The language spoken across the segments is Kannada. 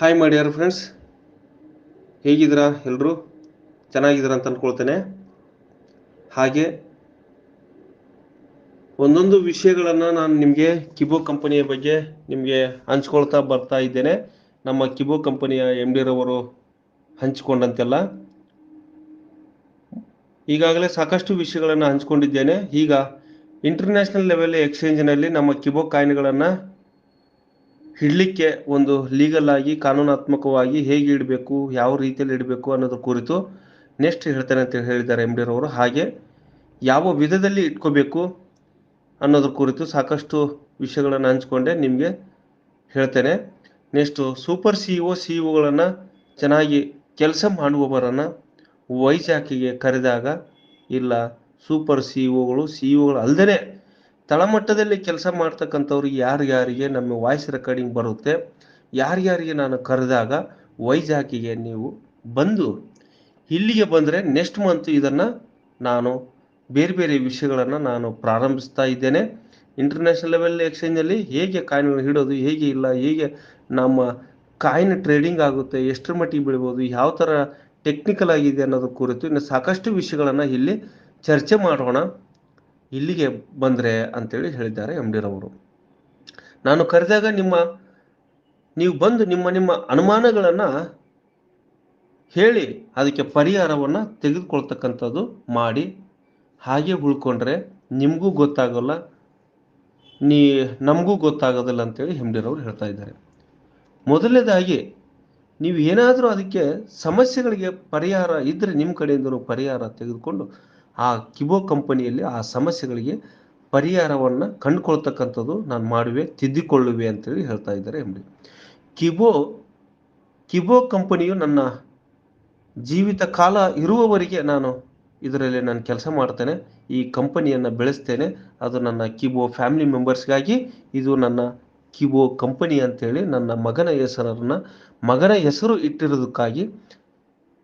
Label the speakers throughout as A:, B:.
A: ಹಾಯ್ ಮೈ ಡಿಯರ್ ಫ್ರೆಂಡ್ಸ್ ಹೇಗಿದ್ದೀರಾ ಎಲ್ಲರೂ ಚೆನ್ನಾಗಿದ್ದೀರಾ ಅಂತ ಅಂದ್ಕೊಳ್ತೇನೆ ಹಾಗೆ ಒಂದೊಂದು ವಿಷಯಗಳನ್ನು ನಾನು ನಿಮಗೆ ಕಿಬೋ ಕಂಪನಿಯ ಬಗ್ಗೆ ನಿಮಗೆ ಹಂಚ್ಕೊಳ್ತಾ ಬರ್ತಾ ಇದ್ದೇನೆ. ನಮ್ಮ ಕಿಬೋ ಕಂಪನಿಯ ಎಂ ಡಿರವರು ಹಂಚಿಕೊಂಡಂತೆಲ್ಲ. ಈಗಾಗಲೇ ಸಾಕಷ್ಟು ವಿಷಯಗಳನ್ನು ಹಂಚ್ಕೊಂಡಿದ್ದೇನೆ. ಈಗ ಇಂಟರ್ನ್ಯಾಷನಲ್ ಲೆವೆಲ್ ಎಕ್ಸ್ಚೇಂಜ್ನಲ್ಲಿ ನಮ್ಮ ಕಿಬೋ ಕಾಯಿನ್ಗಳನ್ನು ಇಡಲಿಕ್ಕೆ ಒಂದು ಲೀಗಲ್ ಆಗಿ, ಕಾನೂನಾತ್ಮಕವಾಗಿ ಹೇಗೆ ಇಡಬೇಕು, ಯಾವ ರೀತಿಯಲ್ಲಿ ಇಡಬೇಕು ಅನ್ನೋದ್ರ ಕುರಿತು ನೆಕ್ಸ್ಟ್ ಹೇಳ್ತೇನೆ ಅಂತ ಹೇಳಿದ್ದಾರೆ ಎಂ ಡಿರವರು ಹಾಗೆ ಯಾವ ವಿಧದಲ್ಲಿ ಇಟ್ಕೋಬೇಕು ಅನ್ನೋದ್ರ ಕುರಿತು ಸಾಕಷ್ಟು ವಿಷಯಗಳನ್ನು ಹಂಚ್ಕೊಂಡೆ, ನಿಮಗೆ ಹೇಳ್ತೇನೆ. Next super C O C ಚೆನ್ನಾಗಿ ಕೆಲಸ ಮಾಡುವವರನ್ನು ವೈಜಾಕಿಗೆ ಕರೆದಾಗ, ಇಲ್ಲ ಸೂಪರ್ ಸಿ ಒಗಳು ಸಿ ಒಗಳು ಅಲ್ಲದೆ ತಳಮಟ್ಟದಲ್ಲಿ ಕೆಲಸ ಮಾಡ್ತಕ್ಕಂಥವ್ರು ಯಾರ್ಯಾರಿಗೆ ನಮ್ಮ ವಾಯ್ಸ್ ರೆಕಾರ್ಡಿಂಗ್ ಬರುತ್ತೆ ಯಾರ್ಯಾರಿಗೆ ನಾನು ಕರೆದಾಗ ವೈಜಾಕಿಗೆ ನೀವು ಬಂದು ಇಲ್ಲಿಗೆ ಬಂದರೆ ನೆಕ್ಸ್ಟ್ ಮಂತ್ ಇದನ್ನು ನಾನು ಬೇರೆ ಬೇರೆ ವಿಷಯಗಳನ್ನು ನಾನು ಪ್ರಾರಂಭಿಸ್ತಾ ಇದ್ದೇನೆ. ಇಂಟರ್ನ್ಯಾಷನಲ್ ಲೆವೆಲ್ ಎಕ್ಸ್ಚೇಂಜಲ್ಲಿ ಹೇಗೆ ಕಾಯಿನ್ಗಳು ಹಿಡೋದು ಹೇಗೆ ಇಲ್ಲ, ಹೇಗೆ ನಮ್ಮ ಕಾಯಿನ್ ಟ್ರೇಡಿಂಗ್ ಆಗುತ್ತೆ, ಎಷ್ಟರ ಮಟ್ಟಿಗೆ ಬೀಳ್ಬೋದು, ಯಾವ ಥರ ಟೆಕ್ನಿಕಲ್ ಆಗಿದೆ ಅನ್ನೋದ್ರ ಕುರಿತು ಇನ್ನು ಸಾಕಷ್ಟು ವಿಷಯಗಳನ್ನು ಇಲ್ಲಿ ಚರ್ಚೆ ಮಾಡೋಣ. ಇಲ್ಲಿಗೆ ಬಂದರೆ ಅಂತೇಳಿ ಹೇಳಿದ್ದಾರೆ ಎಂ ಡಿರವರು ನಾನು ಕರೆದಾಗ ನಿಮ್ಮ, ನೀವು ಬಂದು ನಿಮ್ಮ ನಿಮ್ಮ ಅನುಮಾನಗಳನ್ನು ಹೇಳಿ, ಅದಕ್ಕೆ ಪರಿಹಾರವನ್ನು ತೆಗೆದುಕೊಳ್ತಕ್ಕಂಥದ್ದು ಮಾಡಿ, ಹಾಗೆ ಉಳ್ಕೊಂಡ್ರೆ ನಿಮಗೂ ಗೊತ್ತಾಗೋಲ್ಲ, ನೀ, ನಮಗೂ ಗೊತ್ತಾಗೋದಿಲ್ಲ ಅಂತೇಳಿ ರವರು ಹೇಳ್ತಾ ಇದ್ದಾರೆ. ಮೊದಲನೇದಾಗಿ, ನೀವು ಏನಾದರೂ ಅದಕ್ಕೆ ಸಮಸ್ಯೆಗಳಿಗೆ ಪರಿಹಾರ ಇದ್ದರೆ ನಿಮ್ಮ ಕಡೆಯಿಂದಲೂ ಪರಿಹಾರ ತೆಗೆದುಕೊಂಡು ಆ ಕಿಬೋ ಕಂಪನಿಯಲ್ಲಿ ಆ ಸಮಸ್ಯೆಗಳಿಗೆ ಪರಿಹಾರವನ್ನು ಕಂಡುಕೊಳ್ತಕ್ಕಂಥದ್ದು ನಾನು ಮಾಡುವೆ, ತಿದ್ದಿಕೊಳ್ಳುವೆ ಅಂತೇಳಿ ಹೇಳ್ತಾ ಇದ್ದಾರೆ ಎಂಬುದು ಕಿಬೋ ಕಿಬೋ ಕಂಪನಿಯು ನನ್ನ ಜೀವಿತ ಕಾಲ ಇರುವವರೆಗೆ ನಾನು ಇದರಲ್ಲಿ ನಾನು ಕೆಲಸ ಮಾಡ್ತೇನೆ, ಈ ಕಂಪನಿಯನ್ನು ಬೆಳೆಸ್ತೇನೆ, ಅದು ನನ್ನ ಕಿಬೋ ಫ್ಯಾಮಿಲಿ ಮೆಂಬರ್ಸ್ಗಾಗಿ ಇದು ನನ್ನ ಕಿಬೋ ಕಂಪನಿ ಅಂತೇಳಿ ನನ್ನ ಮಗನ ಹೆಸರನ್ನು, ಮಗನ ಹೆಸರು ಇಟ್ಟಿರೋದಕ್ಕಾಗಿ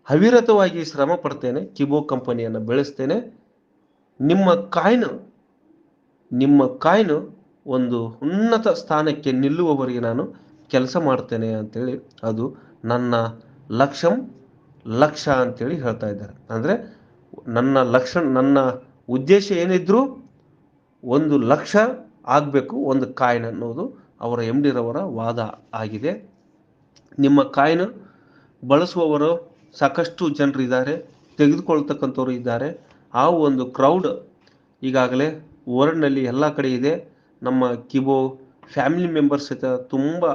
A: ಅವಿರತವಾಗಿ ಶ್ರಮ ಪಡ್ತೇನೆ ಕಿಬೋ ಕಂಪನಿಯನ್ನು ಬೆಳೆಸ್ತೇನೆ. ನಿಮ್ಮ ಕಾಯ್ನು ನಿಮ್ಮ ಕಾಯ್ನು ಒಂದು ಉನ್ನತ ಸ್ಥಾನಕ್ಕೆ ನಿಲ್ಲುವವರೆಗೆ ನಾನು ಕೆಲಸ ಮಾಡ್ತೇನೆ ಅಂತೇಳಿ ಅದು ನನ್ನ ಲಕ್ಷ್ಯಂ ಲಕ್ಷ ಅಂತೇಳಿ ಹೇಳ್ತಾ ಇದ್ದಾರೆ. ಅಂದರೆ ನನ್ನ ಲಕ್ಷ ನನ್ನ ಉದ್ದೇಶ ಏನಿದ್ರು ಒಂದು ಲಕ್ಷ ಆಗಬೇಕು, ಒಂದು ಕಾಯಿನ್ ಅನ್ನೋದು ಅವರ ಎಂ ಡಿರವರ ವಾದ ಆಗಿದೆ. ನಿಮ್ಮ ಕಾಯಿನ್ ಬಳಸುವವರು ಸಾಕಷ್ಟು ಜನರಿದ್ದಾರೆ ತೆಗೆದುಕೊಳ್ತಕ್ಕಂಥವ್ರು ಇದ್ದಾರೆ. ಆ ಒಂದು ಕ್ರೌಡ್ ಈಗಾಗಲೇ ವರ್ಲ್ಡ್ನಲ್ಲಿ ಎಲ್ಲ ಕಡೆ ಇದೆ. ನಮ್ಮ ಕಿಬೋ ಫ್ಯಾಮಿಲಿ ಮೆಂಬರ್ಸ್ ಸಹಿತ ತುಂಬ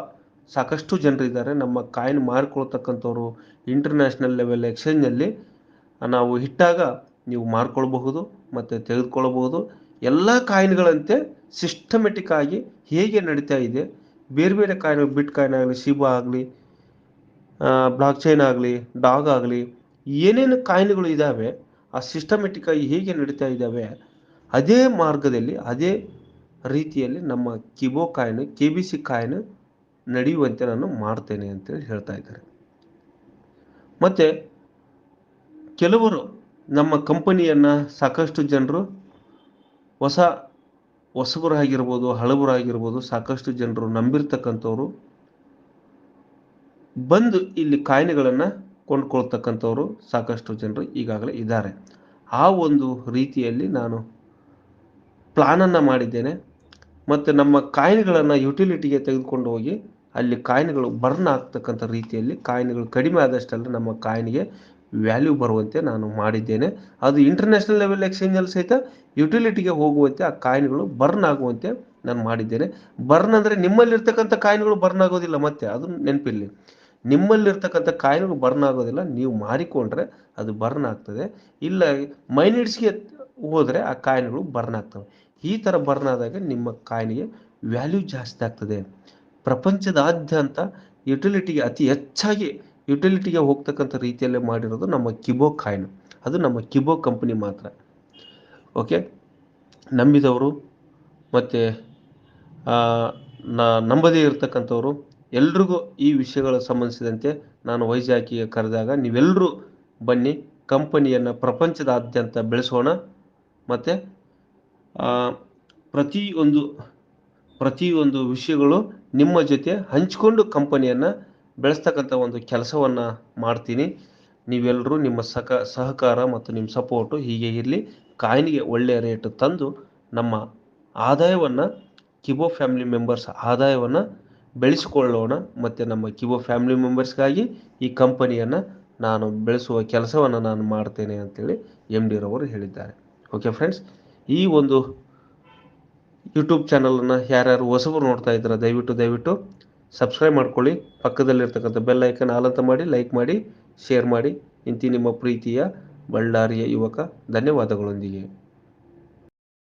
A: ಸಾಕಷ್ಟು ಜನರಿದ್ದಾರೆ ನಮ್ಮ ಕಾಯಿನ್ ಮಾರಿಕೊಳ್ತಕ್ಕಂಥವ್ರು ಇಂಟರ್ನ್ಯಾಷನಲ್ ಲೆವೆಲ್ ಎಕ್ಸ್ಚೇಂಜಲ್ಲಿ ನಾವು ಇಟ್ಟಾಗ ನೀವು ಮಾರ್ಕೊಳ್ಬಹುದು ಮತ್ತು ತೆಗೆದುಕೊಳ್ಳಬಹುದು ಎಲ್ಲ ಕಾಯಿನ್ಗಳಂತೆ ಸಿಸ್ಟಮೆಟಿಕ್ ಆಗಿ ಹೇಗೆ ನಡೀತಾ ಇದೆ, ಬೇರೆ ಬೇರೆ ಕಾಯಿನ್ ಬಿಟ್ ಕಾಯಿನ್ ಆಗಲಿ ಶಿಬಾ ಆಗಲಿ ಬ್ಲಾಕ್ ಚೈನ್ ಆಗಲಿ, ಡಾಗ್ ಆಗಲಿ, ಏನೇನು ಕಾಯಿನ್ಗಳು ಇದ್ದಾವೆ ಆ ಸಿಸ್ಟಮೆಟಿಕ್ಕಾಗಿ ಹೇಗೆ ನಡೀತಾ ಇದ್ದಾವೆ ಅದೇ ಮಾರ್ಗದಲ್ಲಿ, ಅದೇ ರೀತಿಯಲ್ಲಿ ನಮ್ಮ Kibo coin K B C coin ನಡೆಯುವಂತೆ ನಾನು ಮಾಡ್ತೇನೆ ಅಂತೇಳಿ ಹೇಳ್ತಾ ಇದ್ದಾರೆ. ಮತ್ತು, ಕೆಲವರು ನಮ್ಮ ಕಂಪನಿಯನ್ನು ಸಾಕಷ್ಟು ಜನರು ಹೊಸ ಹೊಸಬರಾಗಿರ್ಬೋದು, ಹಳಬರಾಗಿರ್ಬೋದು, ಸಾಕಷ್ಟು ಜನರು ನಂಬಿರ್ತಕ್ಕಂಥವ್ರು ಬಂದು ಇಲ್ಲಿ ಕಾಯಿನ್ಗಳನ್ನು ಕೊಂಡ್ಕೊಳ್ತಕ್ಕಂಥವ್ರು ಸಾಕಷ್ಟು ಜನರು ಈಗಾಗಲೇ ಇದ್ದಾರೆ. ಆ ಒಂದು ರೀತಿಯಲ್ಲಿ ನಾನು ಪ್ಲಾನನ್ನು ಮಾಡಿದ್ದೇನೆ. ಮತ್ತು ನಮ್ಮ ಕಾಯಿನ್ಗಳನ್ನು ಯುಟಿಲಿಟಿಗೆ ತೆಗೆದುಕೊಂಡು ಹೋಗಿ ಅಲ್ಲಿ ಕಾಯಿನ್ಗಳು ಬರ್ನ್ ಆಗ್ತಕ್ಕಂಥ ರೀತಿಯಲ್ಲಿ ಕಾಯಿನ್ಗಳು ಕಡಿಮೆ ಆದಷ್ಟಲ್ಲ ನಮ್ಮ ಕಾಯಿನ್ಗೆ ವ್ಯಾಲ್ಯೂ ಬರುವಂತೆ ನಾನು ಮಾಡಿದ್ದೇನೆ. ಅದು ಇಂಟರ್ನ್ಯಾಷನಲ್ ಲೆವೆಲ್ ಎಕ್ಸ್ಚೇಂಜಲ್ಲಿ ಸಹಿತ ಯುಟಿಲಿಟಿಗೆ ಹೋಗುವಂತೆ ಆ ಕಾಯಿನ್ಗಳು ಬರ್ನ್ ಆಗುವಂತೆ ನಾನು ಮಾಡಿದ್ದೇನೆ. ಬರ್ನ್ ಅಂದರೆ ನಿಮ್ಮಲ್ಲಿರ್ತಕ್ಕಂಥ ಕಾಯಿನ್ಗಳು ಬರ್ನ್ ಆಗೋದಿಲ್ಲ ಮತ್ತೆ, ಅದು ನೆನಪಿರಲಿ. ನಿಮ್ಮಲ್ಲಿರ್ತಕ್ಕಂಥ ಕಾಯಿನ್ಗಳು ಬರ್ನ್ ಆಗೋದಿಲ್ಲ, ನೀವು ಮಾರಿಕೊಂಡ್ರೆ ಅದು ಬರ್ನ್ ಆಗ್ತದೆ. ಇಲ್ಲ, ಮೈನಿಡ್ಸ್ಗೆ ಹೋದರೆ ಆ ಕಾಯಿಲೆಗಳು ಬರ್ನ್ ಆಗ್ತವೆ. ಈ ಥರ ಬರ್ನ್ ಆದಾಗ ನಿಮ್ಮ ಕಾಯಿಲೆಗೆ ವ್ಯಾಲ್ಯೂ ಜಾಸ್ತಿ ಆಗ್ತದೆ. ಪ್ರಪಂಚದಾದ್ಯಂತ ಯುಟಿಲಿಟಿಗೆ ಅತಿ ಹೆಚ್ಚಾಗಿ ಯುಟಿಲಿಟಿಗೆ ಹೋಗ್ತಕ್ಕಂಥ ರೀತಿಯಲ್ಲೇ ಮಾಡಿರೋದು ನಮ್ಮ ಕಿಬೋ ಕಾಯಿನ್ ಅದು ನಮ್ಮ ಕಿಬೋ ಕಂಪನಿ ಮಾತ್ರ. ಓಕೆ? ನಂಬಿದವರು ಮತ್ತು ನಂಬದೇ ಇರತಕ್ಕಂಥವ್ರು ಎಲ್ರಿಗೂ ಈ ವಿಷಯಗಳ ಸಂಬಂಧಿಸಿದಂತೆ ನಾನು ವೈಜಾಕಿಗೆ ಕರೆದಾಗ ನೀವೆಲ್ಲರೂ ಬನ್ನಿ, ಕಂಪನಿಯನ್ನು ಪ್ರಪಂಚದಾದ್ಯಂತ ಬೆಳೆಸೋಣ. ಮತ್ತು ಪ್ರತಿಯೊಂದು ಪ್ರತಿಯೊಂದು ವಿಷಯಗಳು ನಿಮ್ಮ ಜೊತೆ ಹಂಚಿಕೊಂಡು ಕಂಪನಿಯನ್ನು ಬೆಳೆಸ್ತಕ್ಕಂಥ ಒಂದು ಕೆಲಸವನ್ನು ಮಾಡ್ತೀನಿ. ನೀವೆಲ್ಲರೂ ನಿಮ್ಮ ಸಕ, ಸಹಕಾರ ಮತ್ತು ನಿಮ್ಮ ಸಪೋರ್ಟು ಹೀಗೆ ಇರಲಿ. ಕಾಯಿನಿಗೆ ಒಳ್ಳೆಯ ರೇಟ್ ತಂದು ನಮ್ಮ ಆದಾಯವನ್ನು, ಕಿಬೋ ಫ್ಯಾಮಿಲಿ ಮೆಂಬರ್ಸ್ ಆದಾಯವನ್ನು ಬೆಳೆಸಿಕೊಳ್ಳೋಣ ಮತ್ತು ನಮ್ಮ ಕಿವೋ ಫ್ಯಾಮಿಲಿ ಮೆಂಬರ್ಸ್ಗಾಗಿ ಈ ಕಂಪನಿಯನ್ನು ನಾನು ಬೆಳೆಸುವ ಕೆಲಸವನ್ನು ನಾನು ಮಾಡ್ತೇನೆ ಅಂತೇಳಿ ಎಂ ಡಿ ರವರು ಹೇಳಿದ್ದಾರೆ. ಓಕೆ ಫ್ರೆಂಡ್ಸ್ ಈ ಒಂದು ಯೂಟ್ಯೂಬ್ ಚಾನಲನ್ನು ಯಾರ್ಯಾರು ಹೊಸಬರು ನೋಡ್ತಾ ಇದ್ದಾರೆ, ದಯವಿಟ್ಟು ದಯವಿಟ್ಟು ಸಬ್ಸ್ಕ್ರೈಬ್ ಮಾಡ್ಕೊಳ್ಳಿ. ಪಕ್ಕದಲ್ಲಿರ್ತಕ್ಕಂಥ ಬೆಲ್ ಐಕನ್ ಆಲಂತ ಮಾಡಿ ಲೈಕ್ ಮಾಡಿ ಶೇರ್ ಮಾಡಿ. ಇಂತಿ ನಿಮ್ಮ ಪ್ರೀತಿಯ ಬಳ್ಳಾರಿಯ ಯುವಕ, ಧನ್ಯವಾದಗಳೊಂದಿಗೆ.